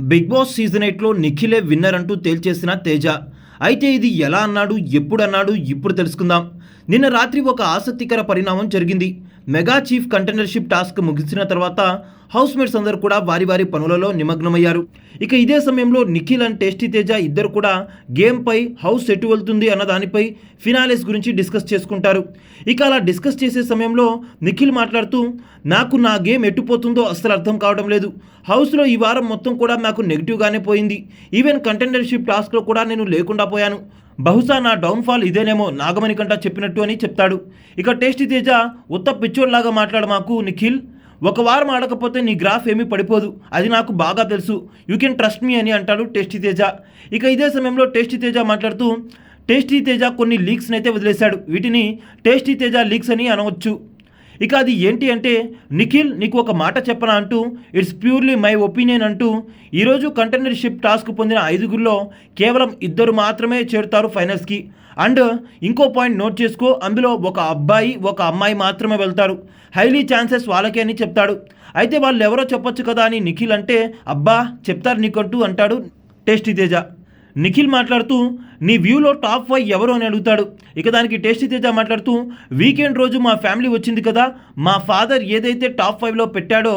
Big boss season ఎయిట్లో నిఖిలే winner అంటూ తేల్చేసిన తేజ. అయితే ఇది ఎలా అన్నాడు ఎప్పుడు అన్నాడు ఇప్పుడు తెలుసుకుందాం. నిన్న రాత్రి ఒక ఆసక్తికర పరిణామం జరిగింది. మెగా చీఫ్ కంటైనర్షిప్ టాస్క్ ముగిసిన తర్వాత హౌస్ మేట్స్ అందరూ కూడా వారి వారి పనులలో నిమగ్నమయ్యారు. ఇక ఇదే సమయంలో నిఖిల్ అండ్ టేస్టీ తేజ ఇద్దరు కూడా గేమ్పై హౌస్ ఎటు వెళ్తుంది అన్న దానిపై ఫినాలిస్ గురించి డిస్కస్ చేసుకుంటారు. ఇక అలా డిస్కస్ చేసే సమయంలో నిఖిల్ మాట్లాడుతూ నాకు నా గేమ్ ఎట్టుపోతుందో అస్సలు అర్థం కావడం లేదు. హౌస్లో ఈ వారం మొత్తం కూడా నాకు నెగిటివ్గానే పోయింది. ఈవెన్ కంటెండర్షిప్ టాస్క్లో కూడా నేను లేకుండా పోయాను. బహుశా నా డౌన్ఫాల్ ఇదేనేమో నాగమణి కంట చెప్పినట్టు అని చెప్తాడు. ఇక టేస్టీ తేజ ఉత్త పిచ్చోడ్లాగా మాట్లాడు మాకు నిఖిల్. ఒక వారం ఆడకపోతే నీ గ్రాఫ్ ఏమీ పడిపోదు. అది నాకు బాగా తెలుసు. యూ కెన్ ట్రస్ట్ మీ అని అంటాడు టేస్టీ తేజ. ఇక ఇదే సమయంలో టేస్టీ తేజ మాట్లాడుతూ టేస్టీ తేజ కొన్ని లీక్స్ని అయితే వదిలేశాడు. వీటిని టేస్టీ తేజ లీక్స్ అని అనవచ్చు. ఇక అది ఏంటి అంటే నిఖిల్ నీకు ఒక మాట చెప్పనా అంటూ ఇట్స్ ప్యూర్లీ మై ఒపీనియన్ అంటూ ఈరోజు కంటైనర్షిప్ టాస్క్ పొందిన ఐదుగురిలో కేవలం ఇద్దరు మాత్రమే చేరుతారు ఫైనల్స్కి. అండ్ ఇంకో పాయింట్ నోట్ చేసుకో అందులో ఒక అబ్బాయి ఒక అమ్మాయి మాత్రమే వెళ్తారు. హైలీ ఛాన్సెస్ వాళ్ళకే అని చెప్తాడు. అయితే వాళ్ళు ఎవరో చెప్పొచ్చు కదా అని నిఖిల్ అంటే అబ్బా చెప్తారు నీకంటూ అంటాడు టేస్టీ తేజ. నిఖిల్ మాట్లాడుతూ నీ వ్యూలో టాప్ ఫైవ్ ఎవరు అని అడుగుతాడు. ఇక దానికి టేస్టీ తేజ మాట్లాడుతూ వీకెండ్ రోజు మా ఫ్యామిలీ వచ్చింది కదా మా ఫాదర్ ఏదైతే టాప్ ఫైవ్లో పెట్టాడో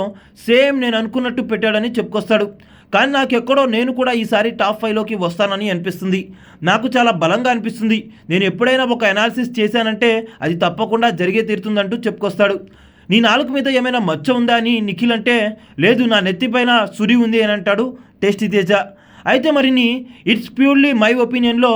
సేమ్ నేను అనుకున్నట్టు పెట్టాడని చెప్పుకొస్తాడు. కానీ నాకు ఎక్కడో నేను కూడా ఈసారి టాప్ ఫైవ్లోకి వస్తానని అనిపిస్తుంది. నాకు చాలా బలంగా అనిపిస్తుంది. నేను ఎప్పుడైనా ఒక అనాలిసిస్ చేశానంటే అది తప్పకుండా జరిగే తీరుతుందంటూ చెప్పుకొస్తాడు. నీ నాలుగు మీద ఏమైనా మచ్చ ఉందా అని నిఖిల్ అంటే లేదు నా నెత్తిపైన సురి ఉంది అని అంటాడు టేస్టీ తేజ. అయితే మరిని ఇట్స్ ప్యూర్లీ మై ఒపీనియన్లో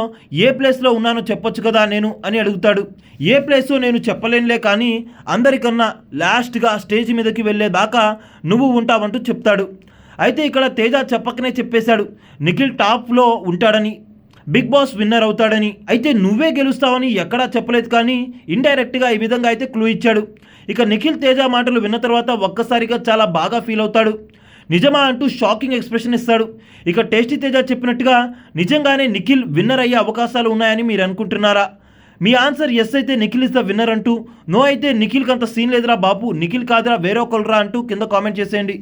ఏ ప్లేస్లో ఉన్నానో చెప్పొచ్చు కదా నేను అని అడుగుతాడు. ఏ ప్లేస్ నేను చెప్పలేనులే కానీ అందరికన్నా లాస్ట్గా స్టేజ్ మీదకి వెళ్ళేదాకా నువ్వు ఉంటావంటూ చెప్తాడు. అయితే ఇక్కడ తేజ చెప్పకనే చెప్పేశాడు. నిఖిల్ టాప్లో ఉంటాడని బిగ్ బాస్ విన్నర్ అవుతాడని. అయితే నువ్వే గెలుస్తావని ఎక్కడా చెప్పలేదు కానీ ఇండైరెక్ట్గా ఈ విధంగా అయితే క్లూ ఇచ్చాడు. ఇక నిఖిల్ తేజ మాటలు విన్న తర్వాత ఒక్కసారిగా చాలా బాగా ఫీల్ అవుతాడు. నిజమా అంటూ షాకింగ్ ఎక్స్ప్రెషన్ ఇస్తాడు. ఇక టేస్టీ తేజ చెప్పినట్టుగా నిజంగానే నిఖిల్ విన్నర్ అయ్యే అవకాశాలు ఉన్నాయని మీరు అనుకుంటున్నారా? మీ ఆన్సర్ ఎస్ అయితే నిఖిల్ ఇస్ ద విన్నర్ అంటూ నో అయితే నిఖిల్కి అంత సీన్ లేదురా బాపు నిఖిల్ కాదురా వేరే ఒకరురా అంటూ కింద కామెంట్ చేసేయండి.